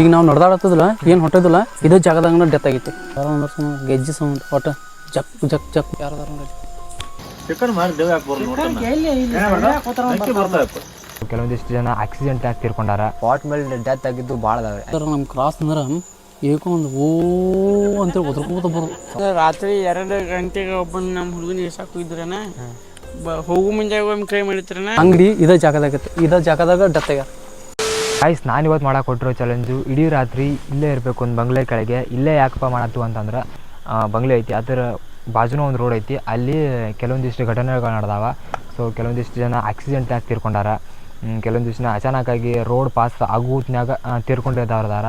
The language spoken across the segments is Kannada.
ಈಗ ನಾವು ನಡೆದಾಡತ್ತದಿಲ್ಲ ಏನು ಹೊಟ್ಟದಿಲ್ಲ ಇದೇ ಜಾಗದಾಗ ಡೆತ್ ಆಗೈತಿ. ಗೆಜ್ಜೆ ಸೌಂಡ್ ಒಟ್ಟ ಜಕ್ ಜಕ್ ಜಕ್ ಯಾರದಾರ ನೋಡಿ ಚಿಕನ್ ಮಾಡಿ ದೇವ ಯಾಕೆ ಬರ್ತಾವೆ ಕೆಲವೊಂದಿಷ್ಟು ಜನ ಆಕ್ಸಿಡೆಂಟ್ ಆಗಿ ತೀರ್ಕೊಂಡಾರ. ಸ್ಪಾಟ್ ಮೇಲೆ ಡೆತ್ ಆಗಿದ್ದು ಭಾಳ ಅದಾವೆ. ಅದರ ನಮ್ಮ ಕ್ರಾಸ್ ಅಂದ್ರೆ ಏಕೋ ಒಂದು ಓ ಅಂತ ಒದ್ರಕೋತ ಬರೋದು. ರಾತ್ರಿ ಎರಡು ಗಂಟೆಗೆ ಒಬ್ಬ ನಮ್ಮ ಹುಡುಗನ ಇರ್ಸಕ್ಕೆ ಹೋಗಿದ್ರನ? ಹೋಗು ಮುಂಜಾಗ ಒಮ್ಮೆ ಕೈ ಮಾಡಿದ್ರನ? ಅಂಗಡಿ ಇದೇ ಜಾಗದಾಗ ಐತಿ. ಇದೇ ಜಾಗದಾಗ ಡೆತ್ ಆಗ್ಯಾರ ಗೈಸ್ ನಾನು ಇವತ್ತು ಮಾಡೋಕೆ ಕೊಟ್ಟಿರೋ ಚಾಲೆಂಜು ಇಡೀ ರಾತ್ರಿ ಇಲ್ಲೇ ಇರಬೇಕು ಒಂದು ಬಂಗ್ಲೆ ಕೆಳಗೆ, ಇಲ್ಲೇ ಯಾಕಪ್ಪ ಮಾಡತ್ತು ಅಂತಂದ್ರೆ ಬಂಗ್ಲೆ ಐತಿ. ಅದರ ಬಾಜುನೂ ಒಂದು ರೋಡ್ ಐತಿ. ಅಲ್ಲಿ ಕೆಲವೊಂದಿಷ್ಟು ಘಟನೆಗಳು ನಡೆದಾವ. ಸೊ ಕೆಲವೊಂದಿಷ್ಟು ಜನ ಆಕ್ಸಿಡೆಂಟ್ ಆಗಿ ತೀರ್ಕೊಂಡಾರ. ಕೆಲವೊಂದಿಷ್ಟು ಜನ ಅಚಾನಕ್ಕಾಗಿ ರೋಡ್ ಪಾಸ್ ಆಗುತ್ನ್ಯಾಗ ತೀರ್ಕೊಂಡಿದ್ದಾರದಾರ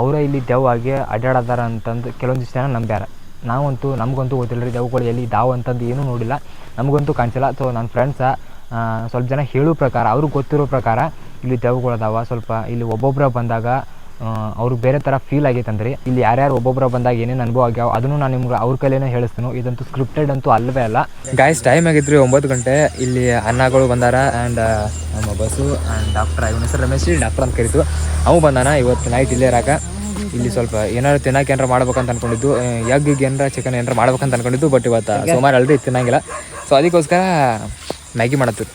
ಅವರ ಇಲ್ಲಿ ದೆವ್ವಾಗಿ ಅಡ್ಡಾಡದಾರ ಅಂತಂದು ಕೆಲವೊಂದಿಷ್ಟು ಜನ ನಂಬ್ಯಾರ. ನಾವಂತೂ, ನಮಗಂತೂ ಗೊತ್ತಿಲ್ಲ ರೀ ದೆವ್ಗಳು ಎಲ್ಲಿ ಇದಾವ ಅಂತಂದು ಏನೂ ನೋಡಿಲ್ಲ. ನಮಗಂತೂ ಕಾಣಿಸಿಲ್ಲ. ಸೊ ನನ್ನ ಫ್ರೆಂಡ್ಸ ಸ್ವಲ್ಪ ಜನ ಹೇಳೋ ಪ್ರಕಾರ, ಅವ್ರಿಗೆ ಗೊತ್ತಿರೋ ಪ್ರಕಾರ ಇಲ್ಲಿ ದೆವ್ಗಳು ಅದಾವ ಸ್ವಲ್ಪ ಇಲ್ಲಿ ಒಬ್ಬೊಬ್ಬರ ಬಂದಾಗ ಅವ್ರಿಗೆ ಬೇರೆ ಥರ ಫೀಲ್ ಆಗೈತಂದ್ರಿ ಇಲ್ಲಿ ಯಾರ್ಯಾರು ಒಬ್ಬೊಬ್ಬರ ಬಂದಾಗ ಏನೇನು ಅನುಭವ ಆಗ್ಯಾವ ಅದನ್ನು ನಾನು ನಿಮ್ಗೆ ಅವ್ರ ಕೈಲೇನೆ ಹೇಳಿಸ್ತೀನಿ. ಇದಂತೂ ಸ್ಕ್ರಿಪ್ಟೆಡ್ ಅಂತೂ ಅಲ್ಲವೇ ಅಲ್ಲ. ಗಾಯ್ಸ್ ಟೈಮ್ ಆಗಿದ್ರಿ ಒಂಬತ್ತು ಗಂಟೆ. ಇಲ್ಲಿ ಅನ್ನಗಳು ಬಂದಾರ ಆ್ಯಂಡ್ ನಮ್ಮ ಬಸ್ಸು ಆ್ಯಂಡ್ ಡಾಕ್ಟರ್ ಇವನ ಹೆಸರು ರಮೇಶ್ ಡಾಕ್ಟರ್ ಅಂತ ಕರಿತು ಅವು ಬಂದಾನ ಇವತ್ತು ನೈಟ್ ಇಲ್ಲೇ ಇರಾಕ. ಇಲ್ಲಿ ಸ್ವಲ್ಪ ಏನಾರು ತಿನ್ನಕ್ಕೆ ಏನಾರ ಮಾಡ್ಬೇಕಂತ ಅನ್ಕೊಂಡಿದ್ದು. ಎಗ್ ಏನಾರ ಚಿಕನ್ ಏನಾರ ಮಾಡ್ಬೇಕಂತ ಅನ್ಕೊಂಡಿದ್ದು ಬಟ್ ಇವತ್ತು ಸುಮಾರು ಅಲ್ರಿ ತಿನ್ನಂಗಿಲ್ಲ. ಸೊ ಅದಕ್ಕೋಸ್ಕರ ಮ್ಯಾಗಿ ಮಾಡತ್ತೀವಿ.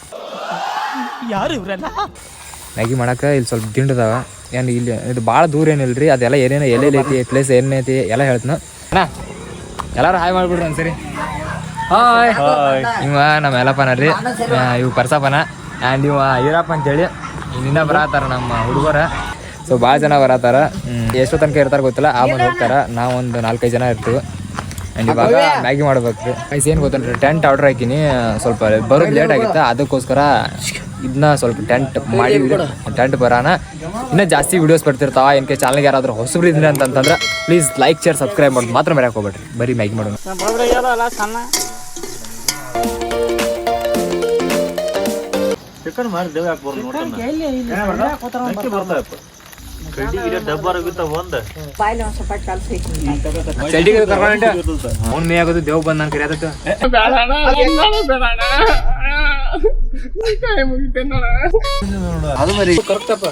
ಮ್ಯಾಗಿ ಮಾಡಕ್ಕೆ ಇಲ್ಲಿ ಸ್ವಲ್ಪ ದಿಂಡದಾವ ಏನು ಇಲ್ಲಿ ಇದು ಭಾಳ ದೂರ ಏನಿಲ್ಲ ರೀ ಅದೆಲ್ಲ ಏನೇನು ಎಲ್ಲೆಲ್ಲಿ ಐತಿ ಪ್ಲೇಸ್ ಏನೈತಿ ಎಲ್ಲ ಹೇಳ್ತೀನಿ. ಅಣ್ಣ ಎಲ್ಲರೂ ಹಾಯ್ ಮಾಡ್ಬಿಡ್ರಿ ಒಂದ್ಸರಿ. ಹಾಯ್ ಇವ ನಮ್ಮ ಎಲ್ಲಪ್ಪನ ರೀ. ಇವು ಪರ್ಸಪ್ಪನ. ಆ್ಯಂಡ್ ಇವ ಈರಪ್ಪ ಅಂತೇಳಿ. ಇಲ್ಲಿಂದ ಬರತ್ತಾರ ನಮ್ಮ ಹುಡುಗರ. ಸೊ ಭಾಳ ಜನ ಬರತ್ತಾರ. ಎಷ್ಟೋ ತನಕ ಇರ್ತಾರೆ ಗೊತ್ತಿಲ್ಲ ಆಮೇಲೆ ಹೋಗ್ತಾರೆ. ನಾವೊಂದು ನಾಲ್ಕೈದು ಜನ ಇರ್ತೀವಿ. ಆ್ಯಂಡ್ ಇವಾಗ ಮ್ಯಾಗಿ ಮಾಡ್ಬೇಕು ಐಸ್ ಏನು ಗೊತ್ತಂದ್ರೆ ಟೆಂಟ್ ಆರ್ಡ್ರ್ ಹಾಕಿನಿ. ಸ್ವಲ್ಪ ಬರೋದು ಲೇಟ್ ಆಗಿತ್ತು ಅದಕ್ಕೋಸ್ಕರ ಇದನ್ನ ಸ್ವಲ್ಪ ಟೆಂಟ್ ಮಾಡಿ ಟೆಂಟ್ ಬರೋಣ. ಇನ್ನೂ ಜಾಸ್ತಿ ವಿಡಿಯೋಸ್ ಬರ್ತಿರ್ತಾವ ಏನಕ್ಕೆ ಚಾನಲ್ಗೆ ಯಾರಾದರೂ ಹೊಸಬ್ರು ಇದ್ರೆ ಅಂತಂದ್ರೆ ಪ್ಲೀಸ್ ಲೈಕ್ ಶೇರ್ ಸಬ್ಸ್ಕ್ರೈಬ್ ಮಾಡೋದು ಮಾತ್ರ ಮರ್ಯಾಕೆ ಹೋಗ್ಬೇಡ್ರಿ. ಬರೀ ಮೈಕ್ ಮಾಡೋಣ. ಮಾಡಿ ಕರ್ಕೊಂಡು ಅವ್ನ ಮೇ ಆಗೋದು ದೇವ್ ಬಂದ್ ನಾನು ಕರಿಯಾದತ್ತು ಅದು ಮರಿ ಕರೆಕ್ಟಪ್ಪ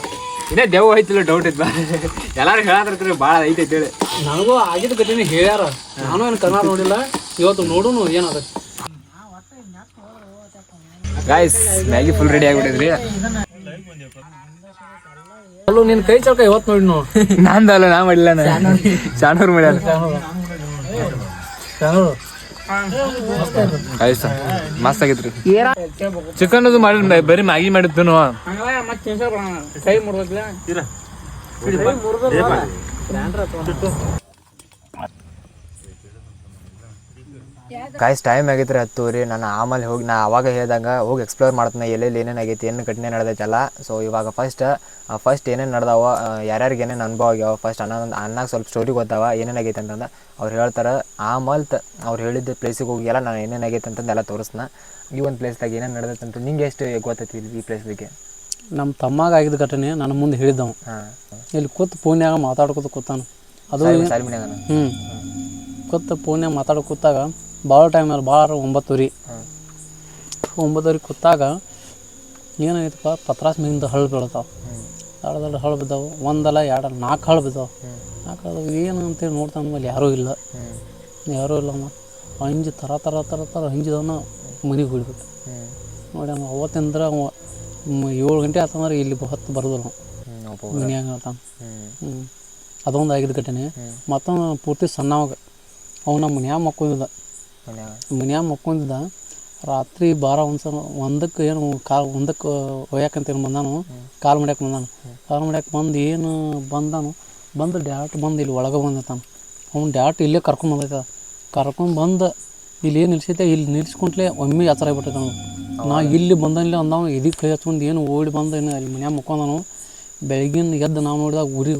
ಇನ್ನೇ ದೇವ್ ಐತಿಲ್ಲ ಡೌಟ್ ಐತ್ ಎಲ್ಲಾರು ಹೇಳತ್ತಿರ್ತೀರಿ ಭಾಳ ಐತೆ ಹೇಳಿ. ನನಗೂ ಆಗಿದ್ ಘಟನೆ ಹೇಳ್ಯಾರ. ನಾನು ಏನು ಕನ್ನಡ ನೋಡಿಲ್ಲ. ಇವತ್ತು ನೋಡುನು ಏನದ ಗಾಯ್ಸ್ ಮ್ಯಾಗಿ ಫುಲ್ ರೆಡಿ ಆಗ್ಬಿಟ್ಟಿದ್ರಿ. ಅಲ್ಲೂ ನಿನ್ನ ಕೈ ಚೌಕ ಇವತ್ತು ನೋಡಿ ನಂದ ಅಲ್ಲ ನಾ ಮಾಡಿಲ್ಲ ಶಾನೂರ್ ಮಾಡ್ಯಾನ ಮಸ್ತ್ ಆಗಿತ್ರಿ ಚಿಕನ್ ಅದು ಮಾಡಿ ಬರೀ ಮ್ಯಾಗಿ ಮಾಡಿದ್ದು ಕೈ ಮತ್ತೆ ತಿನ್ಸಕ್ ಬರೋಣ ಕೈ ಮುರ್ಬೇಕಲ್ಲ ಇರ ಗಾಯ್ಸ್ ಟೈಮ್ ಆಗೈತ್ರಿ ಹತ್ತುವರಿ ನಾನು ಆಮೇಲೆ ಹೋಗಿ ನಾ ಅವಾಗ ಹೇಳ್ದಂಗೆ ಹೋಗಿ ಎಕ್ಸ್ಪ್ಲೋರ್ ಮಾಡ್ತೀನಿ. ಎಲ್ಲೆಲ್ಲಿ ಏನೇನು ಆಗೈತಿ ಏನು ಘಟನೆ ನಡೆದೈತಲ್ಲ. ಸೊ ಇವಾಗ ಫಸ್ಟ್ ಫಸ್ಟ್ ಏನೇನು ನಡೆದಾವ ಯಾರ್ಯಾರಿಗೆ ಏನೇನು ಅನುಭವ ಆಗ್ಯಾವ ಫಸ್ಟ್ ಅನ್ನ ಅನ್ನಾಗ ಸ್ವಲ್ಪ ಸ್ಟೋರಿ ಗೊತ್ತಾವ ಏನೇನು ಆಗೈತೆ ಅಂತಂದು ಅವ್ರು ಹೇಳ್ತಾರೆ. ಆಮೇಲೆ ಅವ್ರು ಹೇಳಿದ್ದ ಪ್ಲೇಸಿಗೆ ಹೋಗಿ ಎಲ್ಲ ನಾನು ಏನೇನು ಆಗೈತೆ ಅಂತಂದು ಎಲ್ಲ ತೋರಿಸ್ನ. ಈ ಒಂದು ಪ್ಲೇಸ್ದಾಗ ಏನೇನು ನಡೆದೈತೆ ಅಂತ ನಿಂಗೆ ಎಷ್ಟು ಗೊತ್ತೈತಿ ಈ ಪ್ಲೇಸ್ ಬಗ್ಗೆ? ನಮ್ಮ ತಮ್ಮಾಗ ಆಗಿದ್ದ ಘಟನೆ ನನ್ನ ಮುಂದೆ ಹೇಳಿದ್ದವು. ಇಲ್ಲಿ ಕೂತು ಫೋನ್ಯಾಗ ಮಾತಾಡ್ಕೊತ ಕೂತಾನು. ಅದು ಹ್ಞೂ ಕೂತು ಫೋನ್ಯಾಗ ಮಾತಾಡೋ ಕೂತಾಗ ಭಾಳ ಟೈಮ್ ಅಲ್ಲಿ ಭಾಳ ಒಂಬತ್ತುವರೆ ಒಂಬತ್ತುವರೆ ಕೂತಾಗ ಏನಾಗೈತಪ್ಪ ಪತ್ರಾಸ್ ಮೇಲಿಂದ ಹಳ್ಳು ಬೀಳ್ತಾವೆ. ದೊಡ್ಡ ದೊಡ್ಡ ಹಳ್ಳು ಬಿದ್ದಾವೆ. ಒಂದಲ್ಲ ಎರಡಲ್ಲ ನಾಲ್ಕು ಹಳ್ಳು ಬಿದ್ದಾವೆ. ನಾಲ್ಕು ಹಳ್ಳು ಏನು ಅಂತೇಳಿ ನೋಡ್ತಾ ಮೇಲೆ ಯಾರೂ ಇಲ್ಲ. ಯಾರೂ ಇಲ್ಲ ಅಮ್ಮ ಅಂಜಿ ಥರ ಥರ ಥರ ಥರ ಹಂಜಿದವನ್ನ ಮನೆಗೆ ಹೋಗ್ಬಿಟ್ಟು ನೋಡಿ ಅಮ್ಮ ಅವತ್ತಿಂದ್ರೆ ಅವ ಏಳು ಗಂಟೆ ಆತಂದ್ರೆ ಇಲ್ಲಿ ಹೊತ್ತು ಬರೋದಿಲ್ಲ ನಾವು ಮನ್ಯಾಗ ಹೇಳ್ತಾನೆ ಹ್ಞೂ ಅದೊಂದು ಆಗಿದ್ದ ಘಟನೆ. ಮತ್ತೊಂದು ಪೂರ್ತಿ ಸಣ್ಣವಾಗ. ಅವನ ಮನ್ಯಾಗ ಮಕ್ಕೊಂಡಿದ್ದ ಮನ್ಯಾಗ? ಮಕ್ಕೊಂಡಿದ್ದ ರಾತ್ರಿ ಬಾರ ಒಂದು ಸಲ ಒಂದಕ್ಕೆ ಏನು ಕಾಲ್ ಒಂದಕ್ಕೆ ಒಯ್ಯಾಕಂತ ಏನು ಬಂದಾನು ಕಾಲ್ ಮಾಡ್ಯಾಕೆ ಬಂದಾನು. ಕಾಲ್ ಮಾಡ್ಯಾಕೆ ಬಂದು ಏನು ಬಂದಾನು ಬಂದು ಡ್ಯಾಟ್ ಬಂದು ಇಲ್ಲಿ ಒಳಗೆ ಬಂದಿರ್ತಾನೆ. ಅವ್ನು ಡ್ಯಾಟ್ ಇಲ್ಲೇ ಕರ್ಕೊಂಡು ಬಂದೈತ. ಕರ್ಕೊಂಡು ಬಂದು ಇಲ್ಲಿ ಏನು ನಿಲ್ಸೈತೆ? ಇಲ್ಲಿ ನಿಲ್ಸ್ಕೊಂಡ್ಲೆ ಒಮ್ಮೆ ಎಚ್ಚರ ಆಗ್ಬಿಟ್ಟೈತೆ ನಾ ಇಲ್ಲಿ ಬಂದಲ್ಲ ಅಂದವನು ಇದಕ್ಕೆ ಕೈ ಹಚ್ಕೊಂಡು ಏನು ಓಡಿ ಬಂದ ಏನು ಅಲ್ಲಿ ಮನ್ಯಾಗ ಮಕ್ಕೊಂಡನು ಬೆಳಗಿನ ಎದ್ದು ನಾವು ನೋಡಿದಾಗ ಉರಿ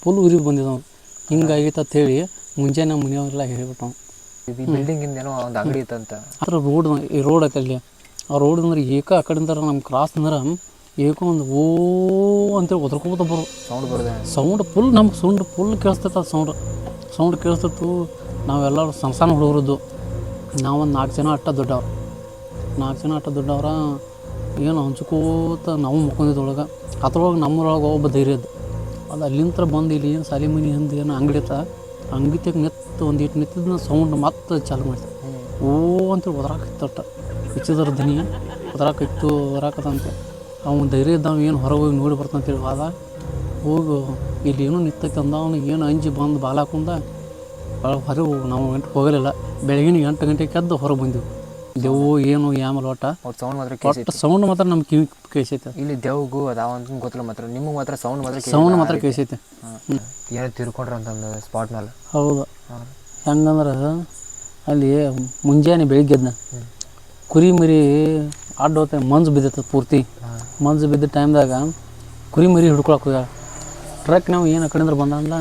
ಫುಲ್ ಉರಿ ಬಂದಿದ್ದವನು ಹಿಂಗಾಗೈತೆ ಅಂತೇಳಿ ಮುಂಜಾನೆ ಮನೆಯವರೆಲ್ಲ ಹೇಳ್ಬಿಟ್ಟು ಬಿಲ್ಡಿಂಗ್ ಏನೋ ಒಂದು ಅಂಗಡಿ ಇತ್ತಂತ ಅದ್ರ ರೋಡ್ ಈ ರೋಡ್ ಐತೆ ಅಲ್ಲಿ. ಆ ರೋಡ್ ಅಂದ್ರೆ ಏಕ ಆ ಕಡೆಯಿಂದ ನಮ್ಮ ಕ್ರಾಸ್ ಅಂದ್ರೆ ಏಕೋ ಒಂದು ಓ ಅಂತೇಳಿ ಒದ್ರಕೋತ ಬರು ಸೌಂಡ್ ಬರೋದೆ? ಸೌಂಡ್ ಫುಲ್ ನಮ್ಗೆ ಸೌಂಡ್ ಫುಲ್ ಕೇಳಿಸ್ತೈತೆ ಅದು ಸೌಂಡ್ ಸೌಂಡ್ ಕೇಳಿಸ್ತಿತ್ತು ನಾವೆಲ್ಲರೂ ಸಣ್ಣ ಸಣ್ಣ ಹುಡುಗರದ್ದು. ನಾವೊಂದು ನಾಲ್ಕು ಜನ ಅಟ್ಟ ದೊಡ್ಡವ್ರು. ನಾಲ್ಕು ಜನ ಅಟ್ಟ ದೊಡ್ಡವ್ರ ಏನು ಹಂಚ್ಕೋತ ನಾವು ಮುಕ್ಕೊಂಡಿದ್ದೊಳಗೆ. ಅದ್ರೊಳಗೆ ನಮ್ಮರೊಳಗೆ ಒಬ್ಬ ಧೈರ್ಯದ್ದು ಅದು ಅಲ್ಲಿಂತ್ರ ಬಂದು ಇಲ್ಲಿ ಏನು ಸಾಲಿ ಮನೆ ಏನು ಅಂಗಡಿ ಐತ. ಅಂಗಡಿ ನೆತ್ತ ಒಂದು ಇಟ್ಟು ನೆತ್ತಿದ ಸೌಂಡ್ ಮತ್ತೆ ಚಾಲು ಮಾಡಿದೆ ಓ ಅಂತೇಳಿ ಒದರಾಕತ್ತಟ ಹೆಚ್ಚಿದ್ರ ಧ್ವನಿ ಒದರಾಕಿತ್ತು ಒದರಾಕತ್ತಂತೆ ಅವ್ನು ಧೈರ್ಯ ಇದ್ದಾವ ಏನು ಹೊರಗೆ ಹೋಗಿ ನೋಡಿ ಬರ್ತಂತೇಳಿ ಹೋದ. ಹೋಗು ಇಲ್ಲಿ ಏನೋ ನಿಂತೈತೆ ಅಂದ ಅವನು ಏನು ಅಂಜಿ ಬಂದು ಬಾಲ ಹಾಕೊಂಡ. ಹೊರಗೆ ಹೋಗು ನಾವು ಗಂಟೆ ಹೋಗಲಿಲ್ಲ. ಬೆಳಗಿನ ಎಂಟು ಗಂಟೆಗೆ ಎದ್ದು ಹೊರಗೆ ಬಂದೆವು. ದೆವ್ವು ಏನು ಯಾಮಲ್ ಒಟ್ಟ ಸೌಂಡ್ ಮಾತ್ರ ಒಟ್ಟು ಸೌಂಡ್ ಮಾತ್ರ ನಮ್ಮ ಕಿವಿ ಕೇಸೈತೆ ಇಲ್ಲಿ ದೆವ್ಗು ಅದಾವ ಅಂತ ಗೊತ್ತಿಲ್ಲ ಮಾತ್ರ ನಿಮಗೆ ಮಾತ್ರ ಸೌಂಡ್ ಮಾತ್ರ ಸೌಂಡ್ ಮಾತ್ರ ಕೇಸೈತೆ ಹಾಂ. ಏನೋ ತಿರ್ಕೊಂಡ್ರ ಅಂತಂದು ಸ್ಪಾಟ್ ಮೇಲೆ ಹೌದು. ಹೆಂಗಂದ್ರೆ ಅಲ್ಲಿ ಮುಂಜಾನೆ ಬೆಳಿಗ್ಗೆ ಎದ್ನ ಕುರಿ ಮರಿ ಅಡ್ಡ ಮಂಜು ಬಿದ್ದೈತೆ ಪೂರ್ತಿ. ಮಂಜು ಬಿದ್ದ ಟೈಮ್ದಾಗ ಕುರಿ ಮರಿ ಹಿಡ್ಕೊಳಕ್ಕೆ ಹೋಗ ಟ್ರಕ್ ನಾವು ಏನು ಆ ಬಂದಂದ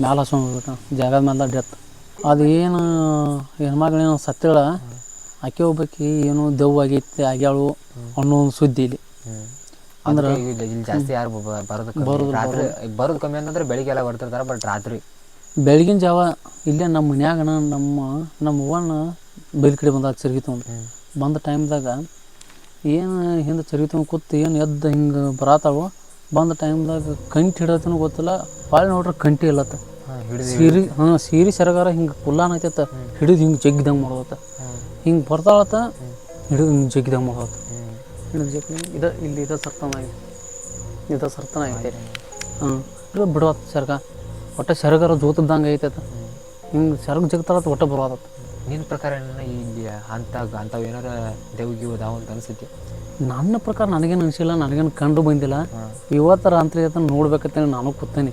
ಮ್ಯಾಲ ಹಸ್ಕೊಂಡ್ಬಿಟ್ಟ ಜಾಗದ ಮೇಲೆ ಡೆತ್ ಅದು ಏನು ಹೆಣ್ಮಗಳೇನು ಸತ್ತೇಳ ಆಕೆ ಒಬ್ಬಾಕಿ ಏನೋ ದೆವ್ವ ಆಗೈತಿ ಆಗ್ಯಾಳು ಅನ್ನೋ ಒಂದು ಸುದ್ದಿ ಇಲ್ಲಿ. ಅಂದ್ರೆ ಇಲ್ಲಿ ಇಲ್ಲಿ ಜಾಸ್ತಿ ಯಾರು ಬರೋದು ರಾತ್ರಿ ಬರೋದು ಕಮ್ಮಿ ಅಂತಂದ್ರೆ ಬೆಳಿಗ್ಗೆ ಎಲ್ಲ ಬರ್ತಿರ್ತಾರೆ ಬಟ್ ರಾತ್ರಿ ಬೆಳಗಿನ ಜಾವ ಇಲ್ಲೇ ನಮ್ಮ ಮನ್ಯಾಗ ನಮ್ಮ ನಮ್ಮ ಅವ್ವನ ಬೈಲ್ ಕಡೆ ಬಂದಾಗ ಚರ್ಗಿ ತೊಗೊಂಡು ಬಂದ ಟೈಮ್ದಾಗ ಏನು ಹಿಂದೆ ಚರ್ಗಿ ತೊಗೊಂಡು ಕೂತು ಏನು ಎದ್ದು ಹಿಂಗೆ ಬರತ್ತಾವ ಬಂದ ಟೈಮ್ದಾಗ ಕಂಟಿ ಹಿಡತನೂ ಗೊತ್ತಿಲ್ಲ. ಪಾಳಿ ನೋಡ್ರೆ ಕಂಟಿ ಇಲ್ಲತ್ತ. ಸೀರೆ ಹಾಂ ಸೀರಿ ಸರಗಾರ ಹಿಂಗೆ ಕುಲ್ಲಾನ ಐತತ್ತ ಹಿಡಿದು ಹಿಂಗೆ ಜಗ್ಗಿದಂಗೆ ಮಾಡೋತ ಹಿಂಗೆ ಬರ್ತಾಳತ್ತ ಹಿಡಿದು ಹಿಂಗೆ ಜಗ್ಗಿದಂಗೆ ಜಗ್ಗಿ ಇದು ಇಲ್ಲಿ ಇದು ಸರ್ತನ ಆಗಿದೆ ಇದು ಸರ್ತನ ಐತೆ. ಹಾಂ. ಇದು ಬಿಡೋತ್ ಸರ್ಗ. ಒಟ್ಟು ಸೆರಗಾರ ಜೋತದ್ದಂಗೆ ಅದು. ಹಿಂಗೆ ಸರ್ಗ ಜಗ್ತಾಳತ್ತ ಒಟ್ಟು ಬರೋದತ್ತ ನಿನ್ನ ಪ್ರಕಾರ ಇಲ್ಲಿ ಅಂತ ಅಂಥವು ಏನಾರ ದೇವ್ಗಿ ಅದಾವ ಅಂತ ಅನಿಸುತ್ತೆ? ನನ್ನ ಪ್ರಕಾರ ನನಗೇನು ಅನಿಸಿಲ್ಲ ನನಗೇನು ಕಂಡು ಬಂದಿಲ್ಲ. ಇವತ್ತರ ರಾತ್ರಿ ಅಂತ ನೋಡ್ಬೇಕಂತ ನಾನು ಕೂತೇನೆ.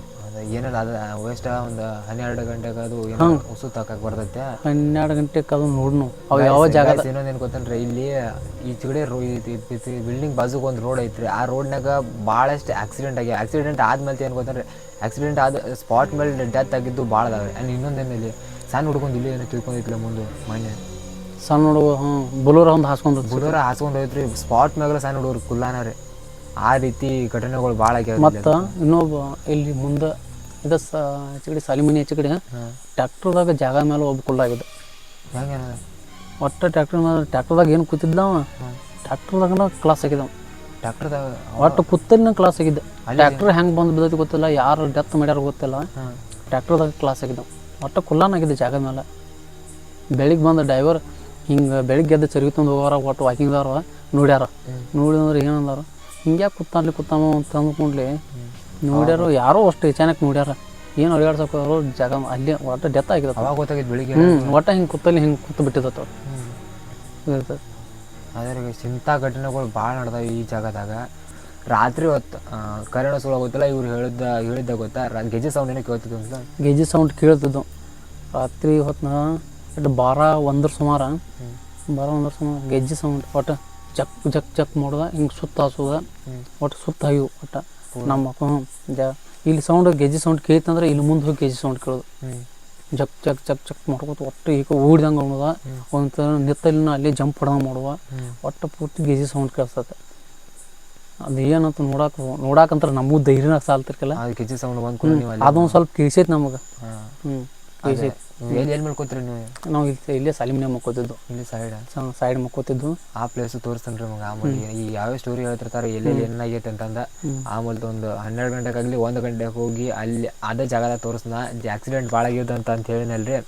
ಏನಲ್ಲ ಅದು ವೇಸ್ಟ್ ಒಂದು ಹನ್ನೆರಡು ಗಂಟೆಗೆ ಅದು ಏನೋ ಉಸು ತಾಕಕ್ಕೆ ಬರ್ತೈತೆ. ಹನ್ನೆರಡು ಗಂಟೆಗೆ ಅದು ನೋಡ್ನು. ಅವು ಯಾವ ಜಾಗ ಇನ್ನೊಂದೇನು ಗೊತ್ತಂದ್ರೆ ಇಲ್ಲಿ ಈ ಚಿಗಡೆ ರೋ ಬಿಲ್ಡಿಂಗ್ ಬಾಜುಗೆ ಒಂದು ರೋಡ್ ಐತ್ರಿ. ಆ ರೋಡ್ನಾಗ ಭಾಳಷ್ಟು ಆಕ್ಸಿಡೆಂಟ್ ಆಗಿ ಆಕ್ಸಿಡೆಂಟ್ ಆದ್ಮೇಲೆ ಏನು ಗೊತ್ತಂದ್ರೆ ಆಕ್ಸಿಡೆಂಟ್ ಆದ ಸ್ಪಾಟ್ ಮೇಲೆ ಡೆತ್ ಆಗಿದ್ದು ಭಾಳ ಅದಾವೆ ಆ್ಯಂಡ್ ಇನ್ನೊಂದೇನು ಇಲ್ಲಿ? ಸಣ್ಣ ಹುಡ್ಕೊಂಡು ಇಲ್ಲಿ ಏನೋ ತಿಳ್ಕೊಂಡಿದ್ಲ ಮುಂದೆ ಮೊನ್ನೆ. ಸಣ್ಣ ಹುಡುಗ ಹ್ಞೂ ಬುಲೂರ ಒಂದು ಹಾಸ್ಕೊಂಡು ಬುಲೂರ ಹಾಸ್ಕೊಂಡು ಹೋಯ್ತ್ರಿ. ಸ್ಪಾಟ್ ಮೇಲೆ ಸಣ್ಣ ಹುಡುಗರು ಕುಲ್ಲಾನ ರೀ. ಆ ರೀತಿ ಘಟನೆಗಳು ಭಾಳ ಆಗ್ಯಾವ ಮತ್ತು ಇನ್ನೊಬ್ಬ ಇಲ್ಲಿ ಮುಂದೆ ಇದು ಸ ಆಚೆಕಡೆ ಸಾಲಿಮನಿ ಆಚೆಕಡೆ ಟ್ಯಾಕ್ಟ್ರದಾಗ ಜಾಗ ಮೇಲೆ ಒಬ್ಬ ಕುಲ್ಲಾಗಿದೆ ಹೆಂಗೇನ ಒಟ್ಟು ಟ್ಯಾಕ್ಟ್ರ್ ಮೇಲೆ ಟ್ಯಾಕ್ಟ್ರದಾಗ ಏನು ಕೂತಿದ್ದ ಅವ? ಟ್ಯಾಕ್ಟ್ರದಾಗ ಕ್ಲಾಸ್ ಆಗಿದ್ದವ ಟ್ಯಾಕ್ಟ್ರದಾಗ ಒಟ್ಟು ಕುತ್ತಲಿನ ಕ್ಲಾಸ್ ಆಗಿದ್ದೆ. ಟ್ಯಾಕ್ಟ್ರ್ ಹೆಂಗೆ ಬಂದು ಬಿದ್ದೈತಿ ಗೊತ್ತಿಲ್ಲ ಯಾರು ಡೆತ್ ಮಾಡ್ಯಾರ ಗೊತ್ತಿಲ್ಲ. ಟ್ಯಾಕ್ಟ್ರದಾಗ ಕ್ಲಾಸ್ ಆಗಿದ್ದವ ಒಟ್ಟು ಕುಲ್ಲಾನಾಗಿದ್ದೆ ಜಾಗ ಮೇಲೆ ಬೆಳಿಗ್ಗೆ ಬಂದ ಡ್ರೈವರ್ ಹಿಂಗೆ ಬೆಳಿಗ್ಗೆ ಎದ್ದು ಚರ್ಗಿ ತಂದು ಹೋಗಾರ ಒಟ್ಟು ವಾಕಿಂಗ್ದವ್ರು ನೋಡ್ಯಾರ. ನೋಡಿದ್ರೆ ಏನಂದಾರ. ಹಿಂಗೆ ಕುತ್ತಾನ್ಲಿ ಕುತ್ತಾನ ಅಂತ ಅಂದ್ಕೊಂಡ್ಲಿ ನೋಡ್ಯಾರ ಯಾರೋ ಅಷ್ಟು ಅಚಾನಕ್ ನೋಡ್ಯಾರ. ಏನು ಅಡ್ಗಾಡ್ಸಕ್ಕೆ ಅವರು ಜಾಗ ಅಲ್ಲಿ ಒಟ್ಟು ಡೆತ್ ಆಗಿದೆ ಅವಾಗ ಗೊತ್ತಾಗಿದ್ದು ಬೆಳಿಗ್ಗೆ ಹ್ಞೂ ಒಟ್ಟು ಹಿಂಗೆ ಕುತ್ತಲ್ಲಿ ಹಿಂಗೆ ಕೂತು ಬಿಟ್ಟಿದ್ದತ್ತ ಆದರೆ ಇಂಥ ಘಟನೆಗಳು ಭಾಳ ನಡೆದಾವೆ ಈ ಜಾಗದಾಗ. ರಾತ್ರಿ ಹೊತ್ತು ಕರೆಣ ಸುಳ ಗೊತ್ತಿಲ್ಲ ಇವ್ರು ಹೇಳಿದ್ದ ಹೇಳಿದ್ದ ಗೊತ್ತಾ? ಗೆಜ್ಜೆ ಸೌಂಡ್ ಏನೋ ಕೇಳ್ತಿದ್ದು ಅಂತ ಗೆಜ್ಜೆ ಸೌಂಡ್ ಕೇಳ್ತಿದ್ದು. ರಾತ್ರಿ ಹೊತ್ನ ಎಷ್ಟು ಬಾರ ಒಂದ್ರ ಸುಮಾರ. ಬಾರ ಒಂದ್ರ ಸುಮಾರು ಗೆಜ್ಜೆ ಸೌಂಡ್ ಒಟ್ಟು ಜಕ್ ಜಕ್ ಜಕ್ ಮಾಡೋದ ಹಿಂಗೆ ಸುತ್ತ ಹಾಸೋದ. ಒಟ್ಟು ಸುತ್ತ ಹಾಯು ಒಟ್ಟು. ನಮ್ಮ ಅಪ್ಪ ಜ ಇಲ್ಲಿ ಸೌಂಡ್ ಗೆಜ್ಜೆ ಸೌಂಡ್ ಕೇಳ್ತಂದ್ರೆ ಇಲ್ಲಿ ಮುಂದೆ ಹೋಗಿ ಗೆಜ್ಜೆ ಸೌಂಡ್ ಕೇಳೋದು. ಜಕ್ ಜಕ್ ಜಕ್ ಜಕ್ ಮಾಡ್ಕೊತ ಒಟ್ಟು ಈಗ ಓಡಿದಂಗೆ ಅನ್ನೋದ ಒಂದು ನಿತ್ತಲಿನ ಅಲ್ಲಿ ಜಂಪ್ ಹೊಡೆದಂಗೆ ಮಾಡುವ ಒಟ್ಟು ಪೂರ್ತಿ ಗೆಜ್ಜೆ ಸೌಂಡ್ ಕೇಳಿಸ್ತದೆ ಅದು ಏನಂತ ನೋಡಾಕ ನೋಡಾಕಂತ್ರ ನಮಗೂ ಧೈರ್ಯನ ಸಾಲ್ತಿರ್ಕಲ್ಲ. ಆ ಗೆಜ್ಜೆ ಸೌಂಡ್ ಅದೊಂದು ಸ್ವಲ್ಪ ಕೇಳಿಸೈತೆ ನಮಗೆ. ಹ್ಞೂ ಎಲ್ಲಿ ಮಾಡ್ಕೊತೀರಿ ನೀವು? ನಾವು ಇಲ್ಲಿ ಇಲ್ಲೇ ಸಾಲಿಮನೆ ಮಕ್ಕೋತಿದ್ದು ಇಲ್ಲಿ ಸೈಡ್ ಸೈಡ್ ಮಕ್ಕೋತಿದ್ದು ಆ ಪ್ಲೇಸ್ ತೋರಿಸ್ತಾನ್ರಿ ಮಗ ಆಮೇಲೆ ಈ ಯಾವ ಸ್ಟೋರಿ ಹೇಳ್ತಿರ್ತಾರೆ ಎಲ್ಲೆಲ್ಲಿ ಏನಾಗೈತೆ ಅಂತಂದ ಆಮೇಲೆ ಒಂದು ಹನ್ನೆರಡು ಗಂಟೆಗಾಗಲಿ ಒಂದು ಗಂಟೆಗೆ ಹೋಗಿ ಅಲ್ಲಿ ಅದೇ ಜಾಗದಾಗ ತೋರಿಸ್ನ. ಆಕ್ಸಿಡೆಂಟ್ ಭಾಳ ಆಗ್ಯದ ಅಂತ ಅಂತ ಹೇಳಿನಲ್ರಿ.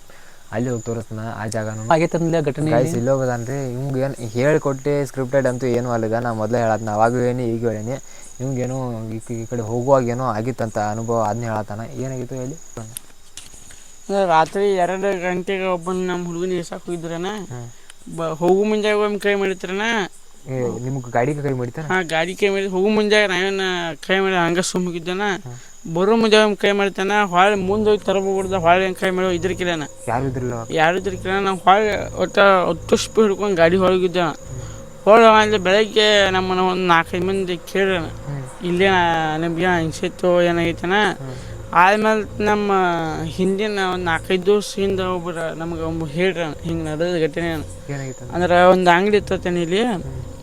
ಅಲ್ಲಿ ಹೋಗಿ ತೋರಿಸ್ನ ಆ ಜಾಗನೂ. ಆಗೈತೆ ಘಟನೆ ಇಲ್ಲಿ? ಹೋಗೋದನ್ರಿ ಇವ್ಗೆ ಏನು ಹೇಳಿಕೊಟ್ಟು ಸ್ಕ್ರಿಪ್ಟೆಡ್ ಅಂತೂ ಏನು ಅಲ್ಲಿಗ ನಾ ಮೊದಲೇ ಹೇಳತ್ನ. ಅವಾಗೂ ಏನು ಈಗ ಹೇಳೀನಿ ಇವ್ಗೇನೋ ಈ ಈ ಕಡೆ ಹೋಗುವಾಗ ಏನೋ ಆಗಿತ್ತಂತ ಅನುಭವ ಅದನ್ನ ಹೇಳತ್ತಾನ. ಏನಾಗಿತ್ತು ಹೇಳಿ? ಅಂದ್ರೆ ರಾತ್ರಿ ಎರಡು ಗಂಟೆಗೆ ಒಬ್ಬನ ನಮ್ಮ ಹುಡುಗನ ಇರ್ಸಕ್ಕೆ ಹೋಗಿದ್ರನ ಬ ಹೋಗು ಮುಂಜಾಗ ಒಮ್ಮೆ ಕೈ ಮಾಡಿತ್ರನ ನಿಮ್ಗೆ ಗಾಡಿಗೆ ಕೈ ಮಾಡಿತಾನ ಹಾಂ ಗಾಡಿ ಕೈ ಮಾಡಿ ಹೋಗು ಮುಂಜಾಗ ನಾವೇನು ಕೈ ಮಾಡಿ ಹಂಗೆ ಸುಮ್ಮಗಿದ್ದನ ಬರೋ ಮುಂಜಾಗ ಒಮ್ಮೆ ಕೈ ಮಾಡ್ತಾನ ಹೊಳೆ ಮುಂದೆ ಹೋಗಿ ತರಬೋಗ್ದ ಹೊಳೆ ಹೆಂಗೆ ಕೈ ಮಾಡೋ ಇದ್ರಕಿಲ್ಲ ಯಾರು ಇದ್ರಿಲ್ಲ? ಯಾರು ಇದ್ರಕಿಲ್ಲ ನಾವು ಹೊಳೆ ಒಟ್ಟು ಹತ್ತು ಸ್ಪೀಡ್ ಹಿಡ್ಕೊಂಡು ಗಾಡಿ ಹೊಳಗಿದ್ದ ಹೊಳೆ ಅಲ್ಲಿ ಬೆಳಗ್ಗೆ ನಮ್ಮನ್ನ ಒಂದು ನಾಲ್ಕೈದು ಮಂದಿ ಕೇಳ ಇಲ್ಲೇ ನಮ್ಗೆ ಅನ್ಸಿತ್ತು ಏನಾಗೈತನ? ಆದ್ಮೇಲೆ ನಮ್ಮ ಹಿಂದಿನ ಒಂದು ನಾಲ್ಕೈದು ದಿವಸ ಹಿಂದೆ ಒಬ್ಬರು ನಮ್ಗೆ ಒಬ್ಬ ಹೇಳ್ರ ಹಿಂಗೆ ನಡೆದ ಘಟನೆ ಅಂದ್ರೆ ಒಂದು ಅಂಗಡಿ ಇತ್ತೇನೆ ಇಲ್ಲಿ.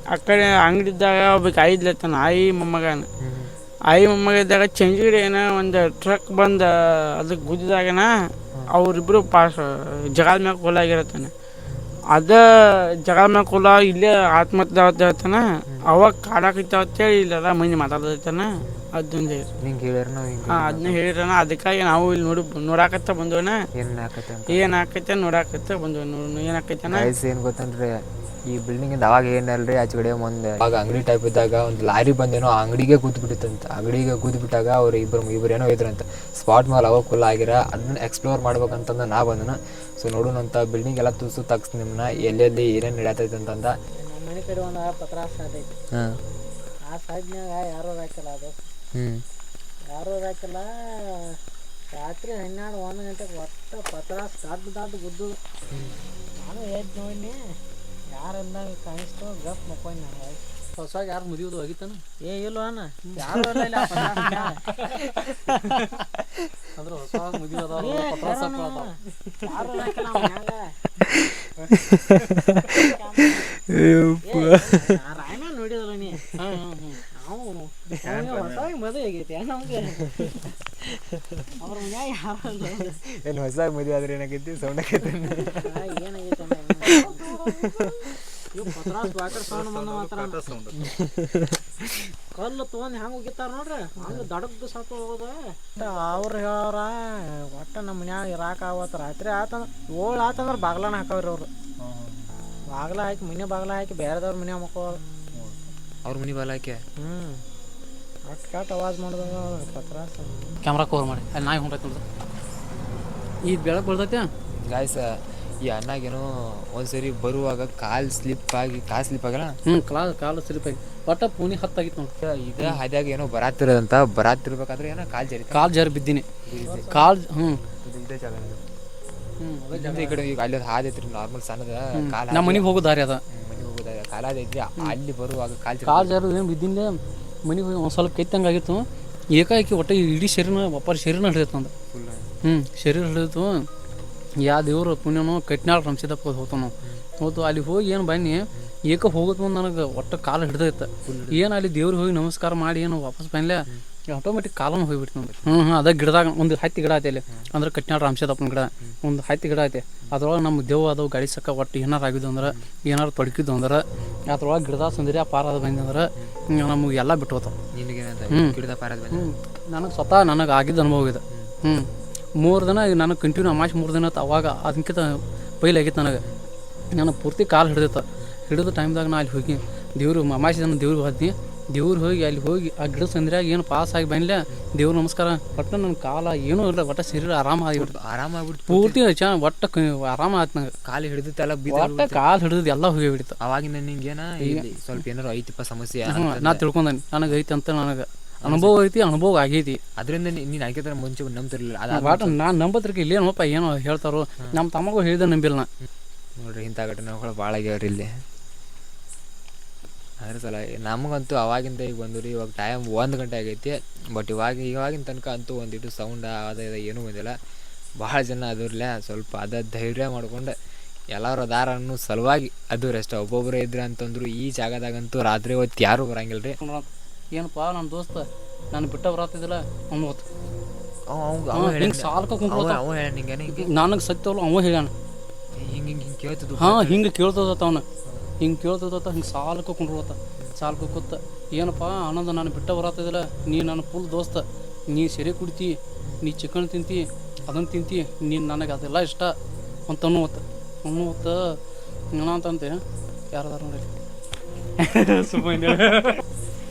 ಆ ಕಡೆ ಅಂಗಡಿ ಇದ್ದಾಗ ಒಬ್ಬ ಐದ್ಲತ್ತಾನ ಆಯಿ ಮೊಮ್ಮಗನ. ಆಯಿ ಮೊಮ್ಮಗ ಇದ್ದಾಗ ಚಂಜಿಗಡಿ ಏನೋ ಒಂದು ಟ್ರಕ್ ಬಂದು ಅದಕ್ಕೆ ಗುದ್ದಿದಾಗನ ಅವರಿಬ್ಬರು ಪಾಸ್ ಜಗಾದ ಮ್ಯಾಗ ಕೊಲಾಗಿರತ್ತಾನೆ ಅದ ಜಗಳ ಮ್ಯಾಗ ಕೊಲ ಇಲ್ಲೇ ಆತ್ಮಹತ್ಯೆ ಹೇಳ್ತಾನ ಅವಾಗ ಅಂತ ಅಂತೇಳಿ ಇಲ್ಲೆಲ್ಲ ಮಂದಿ ಮಾತಾಡ್ತಾನ ಅದೊಂದು ಹೇಳ್ಯಾರ ಹಿಂಗೆ ಹಾಂ ಅದನ್ನ ಹೇಳಿರಣ ಅದಕ್ಕಾಗಿ ನಾವು ಇಲ್ಲಿ ನೋಡಿ ನೋಡಾಕತ್ತ ಬಂದವನ? ಏನು ಆಕೈತೆ ಅಂತ. ಏನು ಆಕೈತೆ ನೋಡಾಕತ್ತ ಬಂದವ ನೋಡು ಏನು ಆಕೈತೆನ ಗೈಸ್ ಏನು ಗೊತ್ತಂದ್ರೆ ಈ ಬಿಲ್ಡಿಂಗಿಂದ ಅವಾಗ ಏನಲ್ರಿ ಆಚೆ ಕಡೆ ಒಂದು ಅವಾಗ ಅಂಗಡಿ ಟೈಪ್ ಇದ್ದಾಗ ಒಂದು ಲಾರಿ ಬಂದೇನೋ ಆ ಅಂಗಡಿಗೆ ಕೂತ್ಬಿಟ್ಟಿತ್ತಂತ. ಅಂಗಡಿಗೆ ಕೂತ್ಬಿಟ್ಟಾಗ ಅವ್ರು ಇಬ್ಬರು ಇಬ್ಬರು ಏನೋ ಇದ್ರಂತ ಸ್ಪಾಟ್ ಮೇಲೆ ಅವಾಗ ಕುಲ್ಲ ಆಗಿರ ಅದನ್ನ ಎಕ್ಸ್ಪ್ಲೋರ್ ಮಾಡ್ಬೇಕಂತಂದು ನಾ ಬಂದನ. ಸೊ ನೋಡೋಣ ಅಂತ ಬಿಲ್ಡಿಂಗ್ ಎಲ್ಲ ತುಸು ತಗ್ಸ್ ನಿಮ್ಮನ್ನ ಎಲ್ಲೆಲ್ಲಿ ಏನೇನು ನಡೀತೈತೆ ಅಂತಂದ. ಮನೆ ಕಡೆ ಒಂದು ಪತ್ರ ಐತಿ. ಹಾಂ. ಆ ಸೈಡ್ನ್ಯಾಗ ಯಾರೋ ಹಾಕಲ್ಲ ಅದು ಯಾರು ಹಾಕಿಲ್ಲ ರಾತ್ರಿ ಹನ್ನೆರಡು ಒಂದು ಗಂಟೆಗೆ ಒಟ್ಟು ಪತ್ರಾಸ್ ದೊಡ್ಡ ದೊಡ್ಡ ಗುದ್ದು ನಾನು ಎದ್ದು ನೋಡಿ ಯಾರೆಲ್ಲ ಕಾಣಿಸ್ತು ಗಪ್ ಮಕ್ಕೊಂಡ್ ನಾನು. ಹೊಸ ಯಾರು ಮುದಿಯೋದು ಹೋಗಿತ್ತಾನ? ಏ ಇಲ್ಲ ಅಣ್ಣ ಯಾರು ಇಲ್ಲ ಅಂದ್ರೆ ಹೊಸ ಮುದಿಯೋದ ಯಾರು ಹಾಕಿಲ್ಲ ಮನ್ಯಾಗ ರಾಯಣ್ಣ ನೋಡಿದಲ್ಲ ನೀ ನಾವು ಅವ್ನಿಗೆ ಹೊಸ ಮದುವೆ ಆಗೈತಿ ನಮ್ಗೆ ಅವ್ರ ಮನ್ಯಾಗ ಯಾರು ಇಲ್ಲ ಏನು ಹೊಸ ಮದುವೆ ಆದ್ರೆ ಏನಾಗೈತಿ? ಸೌಂಡ್ ಮಾತ್ರ. ಕಲ್ಲು ತಗೊಂಡ್ ಹೆಂಗ್ ಹೋಗಿತ್ತಾರ ನೋಡ್ರಿ? ಹಂಗ ದಡದ್ದು ಸತ್ತು ಹೋಗೋದ. ಅವ್ರು ಹೇಳವ್ರ ಒಟ್ಟ ನಮ್ಮ ಮನ್ಯಾಗ ಇರಾಕ ಆವತ್ತು ರಾತ್ರಿ ಆತಂದ್ರ ಏಳು ಆತಂದ್ರ ಬಾಗ್ಲನ ಹಾಕವ್ರಿ ಅವ್ರು. ಬಾಗ್ಲ ಹಾಕಿ ಮನೆ ಬಾಗ್ಲ ಹಾಕಿ ಬೇರೆದವ್ರ ಮನೆ ಮಕ್ಕಳು ಅವ್ರ ಮನೆ ಬಾಲಾಕೆ ಹ್ಮ್. ಕಾಟ್ ಅವಾಜ್ ಮಾಡಿದಾಗ ಪತ್ರಾಸ್ ಕ್ಯಾಮ್ರಾ ಕವರ್ ಮಾಡಿ. ಅಲ್ಲಿ ನಾಯಿ ಹೊಂಟೈತೆ ನೋಡ್ರಿ ಈ ಬೆಳಕು ಬರ್ತೈತೆ? ಗಾಯ್ಸ ಈ ಅನ್ನಾಗೇನೋ ಒಂದ್ಸರಿ ಬರುವಾಗ ಕಾಲ್ ಸ್ಲಿಪ್ ಆಗಿ ಕಾಲ್ ಸ್ಲಿಪ್ ಆಗಲ್ಲ? ಹ್ಞೂ ಕಾಲು ಸ್ಲಿಪ್ ಆಗಿ. ಒಟ್ಟ ಪೂನಿ ಹತ್ತಾಗಿತ್ತು ನೋಡಿ. ಈಗ ಹಾದ್ಯಾಗ ಏನೋ ಬರಾತಿರೋದಂತ ಬರಾತಿರ್ಬೇಕಾದ್ರೆ ಏನೋ ಕಾಲ್ ಜರಿ ಕಾಲ್ ಜರಿ ಬಿದ್ದೀನಿ. ಕಾಲ್ ಹ್ಞೂ ಇದೇ ಜಾಗ ಹ್ಞೂ ಈ ಕಡೆ ಈಗ ಅಲ್ಲಿ ಹಾದಿ ಐತ್ರಿ ನಾರ್ಮಲ್ ಸಣ್ಣದ ಕಾಲ ನಮ್ಮ ಮನೆಗೆ ಹೋಗೋ ದಾರಿ ಅದ. ಮನೆಗೆ ಹೋಗೋದಾಗ ಕಾಲ ಐತ್ರಿ ಅಲ್ಲಿ ಬರುವಾಗ ಕಾಲ್ ಜರಿ ಕಾಲು ಜಾರಿ ಏನು ಬಿದ್ದಿಂದ ಮನೆಗೆ ಹೋಗಿ ಒಂದು ಸ್ವಲ್ಪ ಕೆತ್ತಂಗೆ ಆಗಿತ್ತು. ಏಕಾಏಕಿ ಒಟ್ಟು ಇಡೀ ಶರೀರನ ಒಬ್ಬರ ಶರೀರನ ಹಿಡಿದಿತ್ತು ಅಂದ ಹ್ಞೂ ಶರೀರ ಹಿಡಿದಿತ್ತು. ಯಾ ದೇವ್ರು ಪುಣ್ಯನೋ ಕಟ್ನಾಳ ರಂಸಿದಪ್ಪ ಹೋತ ನಾವು ಹೋತು ಅಲ್ಲಿ ಹೋಗಿ ಏನು ಬನ್ನಿ ಏಕ ಹೋಗೋದು ಮುಂದೆ ನನಗೆ ಒಟ್ಟು ಕಾಲು ಹಿಡ್ದೈತೆ. ಏನು ಅಲ್ಲಿ ದೇವ್ರಿಗೆ ಹೋಗಿ ನಮಸ್ಕಾರ ಮಾಡಿ ಏನು ವಾಪಸ್ ಬಂದ್ಲೆ ಆಟೋಮೆಟಿಕ್ ಕಾಲನ್ನು ಹೋಗ್ಬಿಡ್ತು ನೋಡಿ ಹ್ಞೂ ಹ್ಞೂ ಅದ ಗಿಡದಾಗ ಒಂದು ಹತ್ತಿ ಗಿಡ ಐತೆ ಅಲ್ಲಿ ಅಂದ್ರೆ ಕಟ್ನಾಳ ರಾಮಸಿದಪ್ಪನ ಗಿಡ ಒಂದು ಹತ್ತಿ ಗಿಡ ಐತೆ. ಅದ್ರೊಳಗೆ ನಮ್ಮ ದೇವ್ ಅದು ಗಾಡಿ ಸಕ್ಕ ಒಟ್ಟು ಏನಾರು ಆಗಿದ್ದು ಅಂದ್ರೆ ಏನಾರು ತೊಡಕಿದ್ದು ಅಂದ್ರೆ ಅದ್ರೊಳಗೆ ಗಿಡದ ಸುಂದರ್ಯ ಪಾರ ಅದು ಬಂದಂದ್ರೆ ನಮಗೆ ಎಲ್ಲ ಬಿಟ್ಟು ಹೋಗ್ತಾವೆ. ಪಾರದ ಹ್ಞೂ ನನಗೆ ಸ್ವತಃ ನನಗೆ ಆಗಿದ್ದು ಅನುಭವ ಇದೆ. ಹ್ಞೂ ಮೂರು ದಿನ ನನಗೆ ಕಂಟಿನ್ಯೂ ಅಮಾಶ್ ಮೂರು ದಿನ ಆತು ಅವಾಗ ಅದಕ್ಕಿಂತ ಪೈಲ್ ಆಗಿತ್ತು ನನಗೆ. ನಾನು ಪೂರ್ತಿ ಕಾಲು ಹಿಡಿದಿತ್ತು. ಹಿಡಿದ ಟೈಮ್ದಾಗ ನಾ ಅಲ್ಲಿ ಹೋಗಿ ದೇವ್ರು ಅಮಾಶಿ ದಿನ ದೇವ್ರಿಗೆ ಹೋದ್ನಿ ದೇವ್ರು ಹೋಗಿ ಅಲ್ಲಿ ಹೋಗಿ ಆ ಗಿಡ ಸಂದ್ರಾಗ ಏನು ಪಾಸ್ ಆಗಿ ಬಂದ್ಲೆ ದೇವ್ರ ನಮಸ್ಕಾರ. ಒಟ್ಟು ನನ್ನ ಕಾಲ ಏನೂ ಇಲ್ಲ ಒಟ್ಟು ಶರೀರ ಆರಾಮ ಆಗಿಬಿಡ್ತು. ಆರಾಮ ಆಗಿಬಿಡ್ತು ಪೂರ್ತಿ. ಚೆನ್ನಾಗಿ ಒಟ್ಟು ಆರಾಮ ಆಯ್ತು ನಂಗೆ. ಕಾಲು ಹಿಡಿದಿತ್ತಲ್ಲ ಒಟ್ಟು ಕಾಲು ಹಿಡಿದು ಎಲ್ಲ ಹೋಗಿಬಿಡ್ತು. ಅವಾಗಿಂದ ನಿಂಗೇನ ಇಲ್ಲಿ ಸ್ವಲ್ಪ ಏನಾರು ಐತಿಪ್ಪ ಸಮಸ್ಯೆ ನಾ ತಿಳ್ಕೊಂಡೇನಿ. ನನಗೆ ಐತಿ ಅಂತ ನನಗೆ. ಅನುಭವ ಐತಿ ಅನುಭವ ಆಗೈತಿ. ಅದರಿಂದ ನೀನು ಆಯ್ಕೆ ಮುಂಚೆ ನಂಬ್ತಿರ್ಲಿಲ್ಲ. ಅದ ನಂಬತ್ರಿಕ ನಾನು ನಂಬತ್ರಿಕೆ ಇಲ್ಲೇನಪ್ಪ ಏನೋ ಹೇಳ್ತಾರೋ. ನಮ್ಮ ತಮ್ಮಗೂ ಹೇಳಿದ ನಂಬಿಲ್ಲ ನಾ. ನೋಡ್ರಿ ಇಂಥ ಘಟನೆಗಳು ಭಾಳ ಆಗ್ಯಾವ್ರಿ ಇಲ್ಲಿ. ಅದ್ರ ಸಲ ನಮಗಂತೂ ಅವಾಗಿಂದ ಈಗ ಬಂದ್ರಿ ಇವಾಗ ಟೈಮ್ ಒಂದು ಗಂಟೆ ಆಗೈತಿ. ಬಟ್ ಇವಾಗ ಇವಾಗಿನ ತನಕ ಅಂತೂ ಒಂದಿಟ್ಟು ಸೌಂಡ್ ಅದ ಏನು ಏನೂ ಬಂದಿಲ್ಲ. ಭಾಳ ಜನ ಅದ್ರಲ್ಲೇ ಸ್ವಲ್ಪ ಅದ ಧೈರ್ಯ ಮಾಡ್ಕೊಂಡು ಎಲ್ಲರೂ ಅದಾರ ಅನ್ನೋ ಸಲುವಾಗಿ ಅದು ರೆಸ್ಟ್ ಒಬ್ಬೊಬ್ಬರೇ ಇದ್ರೆ ಅಂತಂದ್ರು ಈ ಜಾಗದಾಗಂತೂ ರಾತ್ರಿ ಹೊತ್ತು ಯಾರೂ ಬರಂಗಿಲ್ಲ ರೀ ಏನಪ್ಪ ನನ್ನ ದೋಸ್ತ ನಾನು ಬಿಟ್ಟ ಬರತ್ತಿದ್ದಿಲ್ಲ ಅವ್ನು ಅವ ಹಿಂಗೆ ಸಾಲ್ಕ ಹಿಂಗೆ? ನನಗೆ ಸತ್ಯವಲ್ಲ ಅವ ಹೇಳ್ಯಾನ. ಹಿಂಗೆ ಹಿಂಗೆ ಹಿಂಗೆ ಕೇಳ್ತಿದ್ದು ಹಾಂ ಹಿಂಗೆ ಕೇಳ್ತದತ್ತ ಅವನು. ಹಿಂಗೆ ಕೇಳ್ತದತ್ತ ಹಿಂಗೆ ಸಾಲ್ಕ ಕುಂಡ್ರತ್ತ ಸಾಲ್ಕ ಕೂತ ಏನಪ್ಪ ಆನಂದ ನಾನು ಬಿಟ್ಟ ಬರತ್ತಿದ್ದಿಲ್ಲ ನೀ ನನ್ನ ಫುಲ್ ದೋಸ್ತ. ನೀ ಸೆರೆ ಕುಡಿತಿ ನೀ ಚಿಕನ್ ತಿಂತಿ ಅದನ್ನು ತಿಂತಿ ನೀನು ನನಗೆ ಅದೆಲ್ಲ ಇಷ್ಟ ಅಂತ ಅನ್ನುವತ್ತ. ಅನ್ನುವತ್ತ ಏನಂತಂತೆ ಯಾರದಾರ ನೋಡಿ ಸುಮ್ಮನೆ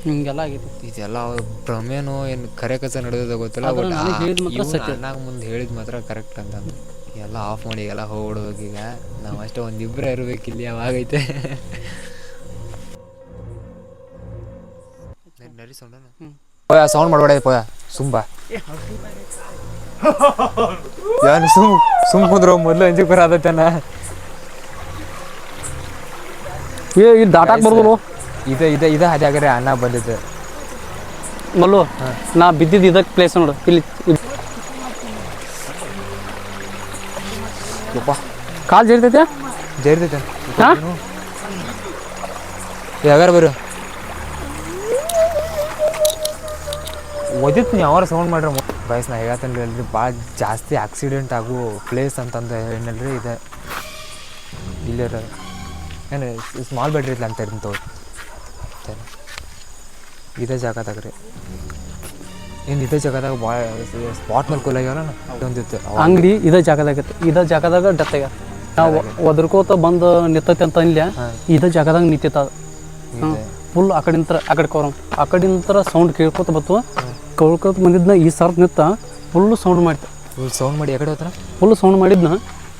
ಹಿಂಗೆಲ್ಲ ಆಗಿತ್ತು. ಇದೆಲ್ಲ ಭ್ರಮೇನೋ ಏನು ಕರೆ ಕಸ ನಡೆಯೋದ ಗೊತ್ತಿಲ್ಲ ಆದ್ರೆ ಬಟ್ ನನಗೆ ಹೇಳಿದ್ ಮಾತ್ರ ಸತ್ಯ. ನಾನು ಮುಂದೆ ಹೇಳಿದ ಮಾತ್ರ ಕರೆಕ್ಟ್ ಅಂತಂದು ಎಲ್ಲ ಆಫ್ ಮಾಡಿ ಎಲ್ಲ ಹೋಗ್ಬಿಡ್ಬೇಕು ಈಗ. ನಾವು ಅಷ್ಟೇ ಒಂದಿಬ್ಬರೇ ಇರ್ಬೇಕು ಇಲ್ಲಿ ಯಾವಾಗೈತೆ ನರಿ ಪೋಯ ಸೌಂಡ್ ಮಾಡಬೇಡ ಪೋಯ. ಸುಂಬಾ. ಯಾನ್ ಸುಮ್ ಸುಮ್ ಕುಂದ್ರು ಮೊದ್ಲು ಅಂಜಿಕ್ ಬರತನ ಏ ಇಲ್ಲಿ ದಾಟಾಕ್ ಬರ್ಬೋದು. ಇದೆ ಇದೆ ಇದೆ ಹಾದ್ಯಾಗರೆ ಅನ್ನ ಬಂದಿದ್ದು. ಮಲ್ಲು ನಾ ಬಿದ್ದಿದ್ದು ಇದಕ್ಕೆ ಪ್ಲೇಸ್ ನೋಡು. ಇಲ್ಲಿ ಕಾಲ್ ಜರಿತೈತೆ ಜೈರ್ತೈತೆ ಯಾವ್ಯಾರು ಬರ್ರಿ ಒದಿತ್ ನೀವು ಯಾವಾರ ಸೌಂಡ್ ಮಾಡ್ರಿ ಬಯಸ್ ನಾ ಹೇಳತ್ತೇನೆ ರೀ ಭಾಳ ಜಾಸ್ತಿ ಆಕ್ಸಿಡೆಂಟ್ ಆಗೋ ಪ್ಲೇಸ್ ಅಂತಂದು ಏನಲ್ರಿ ಇದೆ. ಇಲ್ಲಿರ. ಏನು ಸ್ಮಾಲ್ ಬೆಡ್ರಿ ಇಲ್ಲ ಅಂತ ಇರ್ತವೆ ಇದೇ ಜಾಗದಾಗ ರೀ. ಏನು ಇದೇ ಜಾಗದಾಗ ಭಾಳ ಸ್ಪಾಟ್ ಮೇಲೆ ಕೂಲ್ ಆಗ್ಯಾವಲ್ಲ ಒಂದಿತ್ತು ಅಂಗಡಿ ಇದೇ ಜಾಗದಾಗ ಇತ್ತು. ಇದೇ ಜಾಗದಾಗ ಡೆತ್ ಆಗ್ಯಾರ ನಾವು ಒದರ್ಕೋತ ಬಂದು ನಿಂತೈತೆ ಅಂತ ಅನ್ಲ್ಯ ಇದೇ ಜಾಗದಾಗ ನಿಂತಿತ್ತ ಫುಲ್ ಆ ಕಡೆ ಆ ಕಡೆ ಕೋರಂ ಆ ಕಡೆ ನಿಂತರ ಸೌಂಡ್ ಕೇಳ್ಕೊತ ಬತ್ತು. ಕೇಳ್ಕೊತ ಬಂದಿದ್ನ ಈ ಸರ್ ನಿಂತ ಫುಲ್ ಸೌಂಡ್ ಮಾಡಿತ್ತು. ಫುಲ್ ಸೌಂಡ್ ಮಾಡಿ ಆ ಕಡೆ ಹೋತ್ರ? ಫುಲ್ ಸೌಂಡ್ ಮಾಡಿದ್ನ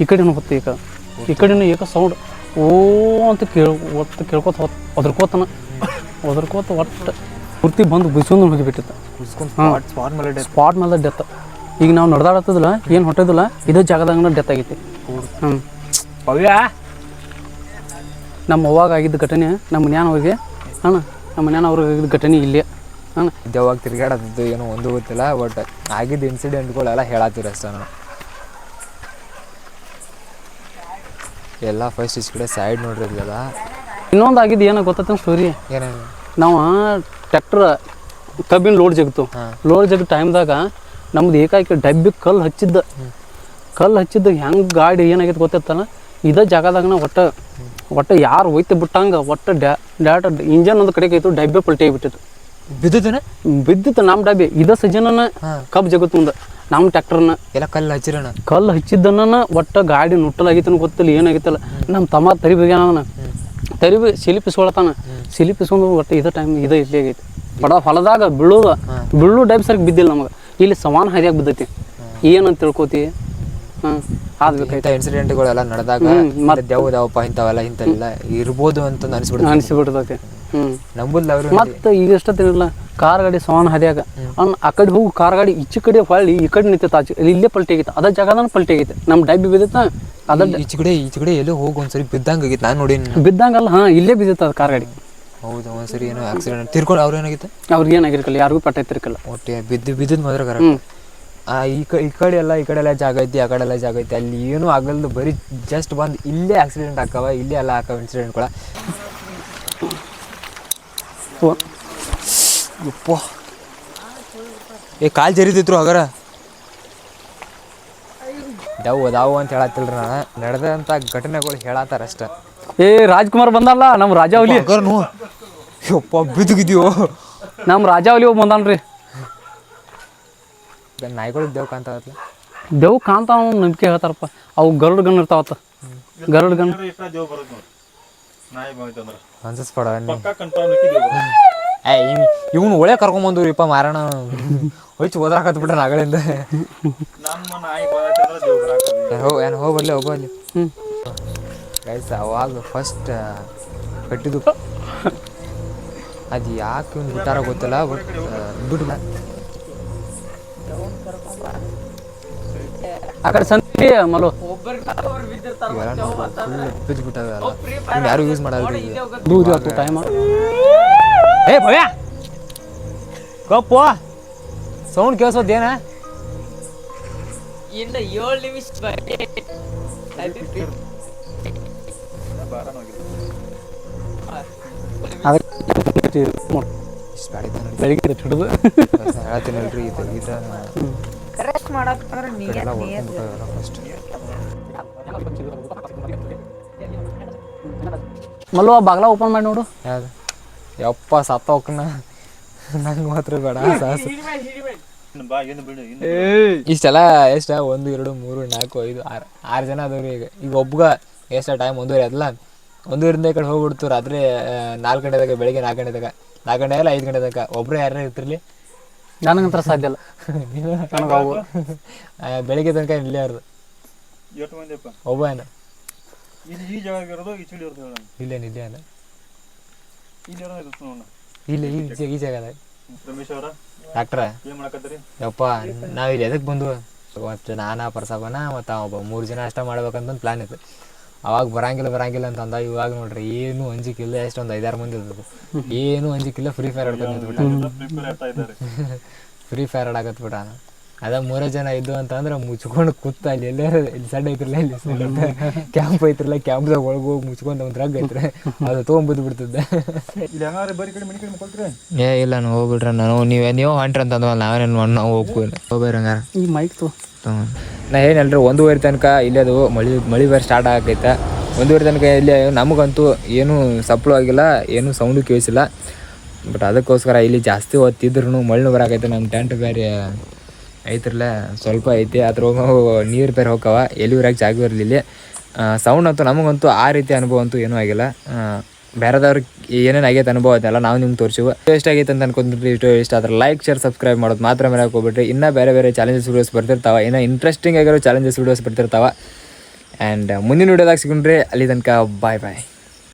ಈ ಕಡೆನೂ ಬತ್ತು ಈ ಕಡೆ ಈ ಕಡೆನೂ ಏಕ ಸೌಂಡ್ ಓ ಅಂತ ಕೇಳ್ ಒಟ್ಟು ಕೇಳ್ಕೊತ ಹೊತ್ ಒದರ್ಕೋತನ. ಒದರ್ಕೋತ ಒಟ್ಟು. ಪೂರ್ತಿ ಬಂದು ಬಿಸ್ಕೊಂಡು ಹೋಗಿಬಿಟ್ಟಿತ್ತು. ಸ್ಪಾಟ್ ಮೇಲೆ ಡೆತ್ ಸ್ಪಾಟ್ ಮೇಲೆ ಡೆತ್ ಈಗ ನಾವು ನಡೆದಾಡತ್ತದಿಲ್ಲ ಏನು ಹೊಟ್ಟದಿಲ್ಲ ಇದೇ ಜಾಗದಾಗ ಡೆತ್ ಆಗೈತಿ. ಹ್ಞೂ ನಮ್ಮ ಅವ್ವಾಗ ಆಗಿದ್ದ ಘಟನೆ ನಮ್ಮ ಮನ್ಯಾನ ಹೋಗಿ ಅಣ್ಣ ನಮ್ಮ ಮನ್ಯಾನ ಅವ್ರಿಗೆ ಆಗಿದ್ದ ಘಟನೆ ಇಲ್ಲೇ ಅಣ್ಣ ಯಾವಾಗ ತಿರ್ಗಾಡತ್ತಿದ್ದು ಏನೋ ಒಂದು ಗೊತ್ತಿಲ್ಲ ಬಟ್ ಆಗಿದ್ದ ಇನ್ಸಿಡೆಂಟ್ಗಳೆಲ್ಲ ಹೇಳತ್ತೀರ ಸರ್ ನಾನು. ಎಲ್ಲ ಫಸ್ಟ್ ಇಸ್ ಕಡೆ ಸೈಡ್ ನೋಡಿರಿ ಇಲ್ಲೆಲ್ಲ. ಇನ್ನೊಂದು ಆಗಿದ್ದು ಏನೋ ಗೊತ್ತಾಯ್ತು ಸ್ಟೋರಿ ಏನೇನು? ನಾವು ಟ್ರ್ಯಾಕ್ಟರ್ ಕಬ್ಬಿನ ಲೋಡ್ ಜಗತ್ತು ಲೋಡ್ ಜಗ ಟೈಮ್ದಾಗ ನಮ್ದು ಏಕಾಏಕಿ ಡಬ್ಬಿ ಕಲ್ಲು ಹಚ್ಚಿದ್ದ. ಕಲ್ಲು ಹಚ್ಚಿದ್ದ ಹೆಂಗೆ ಗಾಡಿ ಏನಾಗೈತೆ ಗೊತ್ತಿತ್ತಲ್ಲ ಇದೇ ಜಾಗದಾಗ ಒಟ್ಟು ಒಟ್ಟು ಯಾರು ಒಯ್ತು ಬಿಟ್ಟಂಗೆ ಒಟ್ಟು ಡ್ಯಾ ಡೈರೆಕ್ಟ್ ಇಂಜನ್ ಒಂದು ಕಡೆಗೆ ಆಯ್ತು ಡಬ್ಬೆ ಪಲ್ಟಿ ಆಗಿಬಿಟ್ಟಿತ್ತು ಬಿದ್ದಿದ್ದೇನೆ ಬಿದ್ದಿತ್ತು ನಮ್ಮ ಡಬ್ಬಿ. ಇದ ಸಜನನ ಕಬ್ಬು ಜಗತ್ತು ಮುಂದೆ. ನಮ್ಮ ಟ್ರ್ಯಾಕ್ಟರ್ನ ಎಲ್ಲ ಕಲ್ಲು ಹಚ್ಚಿರೋಣ. ಕಲ್ಲು ಹಚ್ಚಿದ್ದನ್ನ ಒಟ್ಟು ಗಾಡಿ ನುಟ್ಟಲಾಗಿತ್ತು ಗೊತ್ತಿಲ್ಲ ಏನಾಗಿತ್ತಲ್ಲ. ನಮ್ಮ ತಮ್ಮ ತರಿ ತರಿ ಸಿಲಿಪಿಸ್ಕೊಳತಾನ ಸಿಲಿಪಿಸ್ಕೊಂಡು ಒಟ್ಟು ಇದೇ ಟೈಮ್ ಇದೇ ಇಲ್ಲೇ ಆಗೈತಿ. ಬಡ ಹೊಲದಾಗ ಬೀಳೋದು ಬೀಳು ಟೈಪ್ ಸರ್ಕ್ ಬಿದ್ದಿಲ್ಲ ನಮಗೆ. ಇಲ್ಲಿ ಸಮಾನ ಹರಿಯಾಗಿ ಬಿದ್ದೈತಿ. ಏನಂತ ತಿಳ್ಕೊತಿ? ಆದ್ಬೇಕಾಯ್ತು ಇನ್ಸಿಡೆಂಟ್ಗಳೆಲ್ಲ ನಡೆದಾಗ ದೆವ್ವ ದವಪ್ಪ ಇಂಥವೆಲ್ಲ ಇಂಥವೆಲ್ಲ ಇರ್ಬೋದು ಅಂತ ಅನಿಸ್ಬಿಡ್ತು ಅನಿಸಿಬಿಡ್ತೈತಿ. ನಂಬುದಿಲ್ಲ ಅವರು. ಮತ್ತೆ ಈಗ ಎಷ್ಟೊತ್ತಿರಲಿಲ್ಲ ಕಾರ್ ಗಾಡಿ ಸಮಾನ ಹರಿಯಾಗ. ಆ ಕಡೆ ಹೋಗಿ ಕಾರ್ ಗಾಡಿ ಈಚೆ ಕಡೆ ಹೊಳ್ಳಿ ಈ ಕಡೆ ನಿಂತೈತೆ ಆಚೆ ಇಲ್ಲೇ ಪಲ್ಟಿ ಆಗೈತೆ. ಅದ ಜಾಗದಾನ ಪಲ್ಟಿ ಆಗೈತೆ. ನಮ್ಮ ಡೈಬಿ ಬಿದ್ದೈತ ಅದ ಈಚೆ ಕಡೆ ಕಡೆ ಎಲ್ಲೋ ಹೋಗಿ ಒಂದ್ಸರಿ. ಬಿದ್ದಂಗೆ ಆಗಿತ್ತು. ನಾನು ನೋಡಿ ಬಿದ್ದಂಗಲ್ಲ ಹಾ ಇಲ್ಲೇ ಬಿದ್ದಿತ್ತು ಅದು ಕಾರ್ ಗಾಡಿ. ಹೌದು ಒಂದ್ಸರಿ ಏನೋ ಆಕ್ಸಿಡೆಂಟ್ ತಿರ್ಕೊಂಡು ಅವ್ರು ಏನಾಗಿತ್ತು? ಅವ್ರಿಗೆ ಏನಾಗಿರ್ಕಲ್ಲ ಯಾರಿಗೂ ಪಟ್ಟೈತಿರ್ಕಲ್ಲ ಒಟ್ಟೆ ಬಿದ್ದು ಬಿದ್ದಿದ್ ಮಾತ್ರ ಆ ಈ ಕ ಈ ಕಡೆ ಎಲ್ಲ ಈ ಕಡೆ ಎಲ್ಲ ಜಾಗ ಐತಿ ಆ ಕಡೆ ಎಲ್ಲ ಜಾಗ ಐತಿ. ಅಲ್ಲಿ ಏನೂ ಆಗಲ್ದು ಬರೀ ಜಸ್ಟ್ ಬಂದು ಇಲ್ಲೇ ಆಕ್ಸಿಡೆಂಟ್ ಆಕ್ಕವ ಇಲ್ಲೇ ಎಲ್ಲ ಆಕವ ಇನ್ಸಿಡೆಂಟ್ಗಳ ಯಪ್ಪ. ಏ ಕಾಲು ಜರಿತಿದ್ರು ಹಾಗಾರ. ದವ್ ಅದಾವು ಅಂತ ಹೇಳತ್ತಿಲ್ರಿ ನಾನು. ನಡೆದಂಥ ಘಟನೆಗಳು ಹೇಳತ್ತಾರ ಅಷ್ಟ. ಏ ರಾಜ್ಕುಮಾರ್ ಬಂದಲ್ಲ ನಮ್ಮ ರಾಜಾವಲಿ ಯಪ್ಪ ಬಿದ್ದಿದ್ಯೋ ನಮ್ಮ ರಾಜಾವಲಿ ಹೋಗಿ ಬಂದಾನ್ರಿ. ನಾಯಿಗಳು ದೇವ್ ಕಾಂತಾವತ್ಲ ದೇವ್ ಕಾಂತ ಅವ್ನು ನಂಬಿಕೆ ಹೇಳ್ತಾರಪ್ಪ. ಅವು ಗರುಡ್ ಗನ್ ಇರ್ತಾವತ್ತ. ಗರುಡ್ ಗನ್. ಬರೋದು ಏ ಇವ್ನು ಒಳ್ಳೆ ಕರ್ಕೊಂಬಂದ್ರಿಪ್ಪ ಮಾರಣ. ಹೊಯ್ತು ಓದ್ರಾಕತ್ ಬಿಟ್ಟ ನಾಗಳಿಂದ. ನಮ್ಮ ನಾಯಿ ಬಂತಂದ್ರ ದೇವ್ ಬರಾಕ ಹೋ ಏನು ಹೋಗೋ ಅಲ್ಲಿ ಹ್ಞೂ ಗೈಸ್ ಅವಾಗ ಫಸ್ಟ್ ಕಟ್ಟಿದ್ದು. ಅದು ಯಾಕೆ ಇವ್ನು ಬಿಟ್ಟಾರ ಗೊತ್ತಿಲ್ಲ ಬಟ್ ಆ ಕಡೆ ಸಂತಿ ಮಲು ಬಿದ್ದು ಬಿಟ್ಟಾವ ಯಾರು ಯೂಸ್ ಮಾಡಲ್ರಿ ಆತು ಟೈಮ್ ಏ ಭವ್ಯ! ಗಪ್ಪು ಸೌಂಡ್ ಕೇಳಿಸೋದೇನ? ಇನ್ನು ಏಳು ನಿಮಿಷ ಬೆಳಿಗ್ಗೆ ಹಿಡಿದು ಹೇಳ್ತೀನಲ್ರಿ ಇದು ಇದು ಕರೆಕ್ಟ್ ಮಾಡಕ್ಕಂದ್ರೆ ಅಂದ್ರೆ ಫಸ್ಟ್ ಮಲ್ಲು ಆ ಬಾಗ್ಲ ಓಪನ್ ಮಾಡಿ ನೋಡು. ಯಾವ್ದು? ಯಪ್ಪ ಸತ್ತ ಹೋಗ್ನ ನಂಗೆ ಮಾತ್ರ ಬೇಡ ಸಾಹಸ ಇಷ್ಟೆಲ್ಲ ಎಷ್ಟ? ಒಂದು ಎರಡು ಮೂರು ನಾಲ್ಕು ಐದು ಆರು ಆರು ಜನ ಅದಾವ್ರಿ ಈಗ. ಈಗ ಒಬ್ಗ ಎಷ್ಟ ಟೈಮ್ ಒಂದೂವರೆ ಅದಲ್ಲ ಒಂದೂರಿಂದ ಈ ಕಡೆ ಹೋಗ್ಬಿಡ್ತು ರಾತ್ರಿ ನಾಲ್ಕು ಗಂಟೆದಾಗ ಬೆಳಿಗ್ಗೆ ನಾಲ್ಕು ಗಂಟೆದಾಗ ನಾಲ್ಕು ಗಂಟೆ ಇಲ್ಲ ಐದು ಗಂಟೆದಾಗ ಒಬ್ಬರೇ ಯಾರು ಇರ್ತಿರ್ಲಿ? ನನಗಂತರ ಸಾಧ್ಯ ಇಲ್ಲ. ನೀನು? ನನಗೆ ಅವು ಬೆಳಿಗ್ಗೆ ತನಕ ಇಲ್ಲೇ ಮಂದಿಯಪ್ಪ ಒಬ್ಬ ಏನು? ಇದು ಈ ಜಾಗ ಇರೋದು? ಈ ಚಳಿ ಇರ್ತದೆ ಹೇಳೋಣ ಇಲ್ಲೇನು ಇಲ್ಲೇ ಅಲ್ಲ ಇಲ್ಲಿ ಈ ಜಾಗದಾಗ. ರಮೇಶ್ ಅವರ? ಡಾಕ್ಟ್ರ? ಏನ್ ಮಾಡಕತ್ತೀರಿ? ಯಪ್ಪ ನಾವು ಇಲ್ಲಿ ಎದಕ್ಕೆ ಬಂದು ಮತ್ತು ನಾನಾ ಪ್ರಸಾಬನ ಮತ್ತು ಒಬ್ಬ ಮೂರು ಜನ ಅಷ್ಟ ಮಾಡ್ಬೇಕಂತ ಪ್ಲಾನ್ ಇತ್ತು. ಅವಾಗ ಬರಂಗಿಲ್ಲ ಬರಂಗಿಲ್ಲ ಅಂತ ಅಂದ. ಇವಾಗ ನೋಡ್ರಿ ಏನು ಅಂಜಿಕಿಲ್ಲ ಎಷ್ಟೊಂದು ಐದಾರು ಮಂದಿ ಇದ್ದದ್ದು. ಏನು ಅಂಜಿಕಿಲ್ಲ ಫ್ರೀ ಫೈರ್ ಆಡ್ಕೊಂಡು ಫ್ರೀ ಫೈರ್ ಆಡಕತ್ ಬಿಟ್ಟ ಅದ ಮೂರೇ ಜನ ಇದ್ದು ಅಂತಂದ್ರೆ ಮುಚ್ಕೊಂಡು ಕೂತ ಅಲ್ಲಿ ಎಲ್ಲೇ ಇಲ್ಲಿ ಸಡ್ ಐತ್ರಲ್ಲ ಇಲ್ಲಿ ಕ್ಯಾಂಪ್ ಐತ್ರಲ್ಲ ಕ್ಯಾಂಪ್ದಾಗ ಒಳಗೆ ಹೋಗಿ ಮುಚ್ಕೊಂಡು ಒಂದು ರಗ್ ಐತ್ರೆ. ಅದು ತೊಗೊಂಬುದು ಬಿಡ್ತಿದ್ದೆ ಏ ಇಲ್ಲ ನಾನು ಹೋಗ್ಬಿಡ್ರ ನಾನು ನೀವೇ ನೀವು ಹೊಂಟ್ರಿ ಅಂತಂದ್ವಲ್ಲ ನಾವೇನು ನಾವು ಹೋಗ್ಬೋದು ಹೋಗ್ಬೇರಿ ಹಂಗಾರೆ. ಈ ಮೈಕ್ ತೋ ನಾ ಏನಲ್ರಿ ಒಂದೂವರೆ ತನಕ ಇಲ್ಲೇ ಅದು ಮಳಿ ಮಳಿ ಬೇರೆ ಸ್ಟಾರ್ಟ್ ಆಗೈತೆ. ಒಂದೂವರೆ ತನಕ ಇಲ್ಲಿ ನಮಗಂತೂ ಏನೂ ಸಪ್ಪಳು ಆಗಿಲ್ಲ ಏನೂ ಸೌಂಡು ಕೇಳಿಸಿಲ್ಲ. ಬಟ್ ಅದಕ್ಕೋಸ್ಕರ ಇಲ್ಲಿ ಜಾಸ್ತಿ ಹೊತ್ತಿದ್ರು ಮಣ್ಣು ಬರಾಕೈತೆ ನಮ್ಮ ಟೆಂಟ್ ಬೇರೆ. ಐತ್ರಲ್ಲ, ಸ್ವಲ್ಪ ಐತಿ ಅದ್ರ ನೀರು ಬೇರೆ ಹೋಗವ ಎಲ್ಲಿ ಜಾಗ ಇರಲಿಲ್ಲ. ಸೌಂಡ್ ಅಂತೂ ನಮಗಂತೂ ಆ ರೀತಿ ಅನುಭವ ಅಂತೂ ಏನೂ ಆಗಿಲ್ಲ. ಬೇರೆದವ್ರಿಗೆ ಏನೇನು ಆಗೈತೆ ಅನುಭವ ಅದೆಲ್ಲ ನಾವು ನಿಮ್ಗೆ ತೋರಿಸಿವು. ಇಷ್ಟ ಆಗೈತೆ ಅಂತ ಅನ್ಕೊಂಡ್ರಿ ಇಷ್ಟು ಇಷ್ಟ, ಆದ್ರೆ ಲೈಕ್ ಶೇರ್ ಸಬ್ಸ್ಕ್ರೈಬ್ ಮಾಡೋದು ಮಾತ್ರ ಮೇಲೆ ಹೋಗ್ಬಿಟ್ರಿ ಇನ್ನೂ ಬೇರೆ ಬೇರೆ ಚಾಲೆಂಜಸ್ ವೀಡಿಯೋಸ್ ಬರ್ತಿರ್ತಾವೆ, ಇನ್ನೂ ಇಂಟ್ರೆಸ್ಟಿಂಗ್ ಆಗಿರೋ ಚಾಲೆಂಜಸ್ ವೀಡಿಯೋಸ್ ಬರ್ತಿರ್ತಾವೆ. ಆ್ಯಂಡ್ ಮುಂದಿನ ವೀಡಿಯೋದಾಗ ಸಿಗೊಂಡ್ರಿ ಅಲ್ಲಿ ತನಕ ಬಾಯ್ ಬಾಯ್